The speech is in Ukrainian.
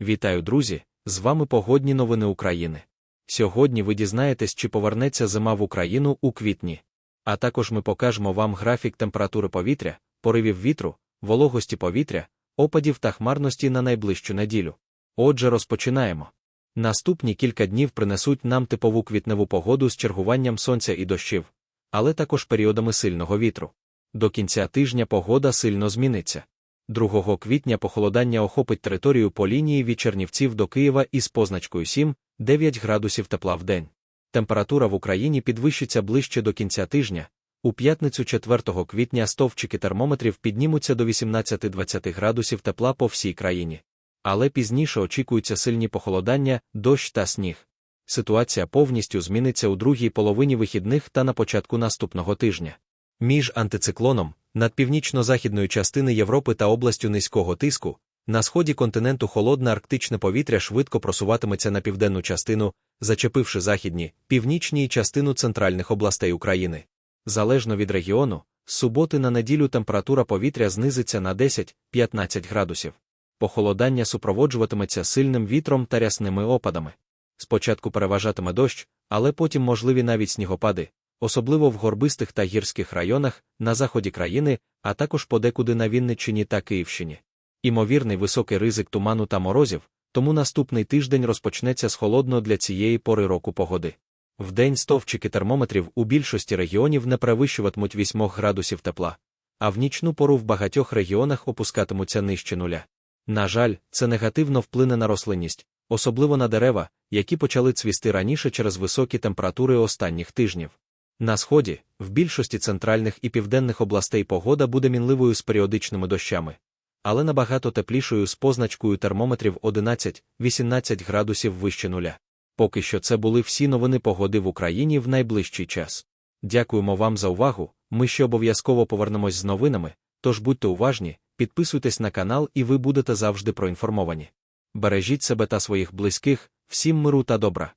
Вітаю, друзі! З вами погодні новини України. Сьогодні ви дізнаєтесь, чи повернеться зима в Україну у квітні. А також ми покажемо вам графік температури повітря, поривів вітру, вологості повітря, опадів та хмарності на найближчу неділю. Отже, розпочинаємо. Наступні кілька днів принесуть нам типову квітневу погоду з чергуванням сонця і дощів, але також періодами сильного вітру. До кінця тижня погода сильно зміниться. 2 квітня похолодання охопить територію по лінії від Чернівців до Києва із позначкою 7-9 градусів тепла в день. Температура в Україні підвищиться ближче до кінця тижня. У п'ятницю 4 квітня стовпчики термометрів піднімуться до 18-20 градусів тепла по всій країні. Але пізніше очікуються сильні похолодання, дощ та сніг. Ситуація повністю зміниться у другій половині вихідних та на початку наступного тижня. Між антициклоном, над північно-західною частини Європи та областю низького тиску, на сході континенту холодне арктичне повітря швидко просуватиметься на південну частину, зачепивши західні, північні і частину центральних областей України. Залежно від регіону, з суботи на неділю температура повітря знизиться на 10-15 градусів. Похолодання супроводжуватиметься сильним вітром та рясними опадами. Спочатку переважатиме дощ, але потім можливі навіть снігопади, особливо в горбистих та гірських районах, на заході країни, а також подекуди на Вінниччині та Київщині. Імовірний високий ризик туману та морозів, тому наступний тиждень розпочнеться з холодно для цієї пори року погоди. Вдень стовпчики термометрів у більшості регіонів не перевищуватимуть 8 градусів тепла, а в нічну пору в багатьох регіонах опускатимуться нижче нуля. На жаль, це негативно вплине на рослинність, особливо на дерева, які почали цвісти раніше через високі температури останніх тижнів. На сході, в більшості центральних і південних областей погода буде мінливою з періодичними дощами, але набагато теплішою з позначкою термометрів 11-18 градусів вище нуля. Поки що це були всі новини погоди в Україні в найближчий час. Дякуємо вам за увагу. Ми ще обов'язково повернемось з новинами, тож будьте уважні, підписуйтесь на канал і ви будете завжди проінформовані. Бережіть себе та своїх близьких, всім миру та добра.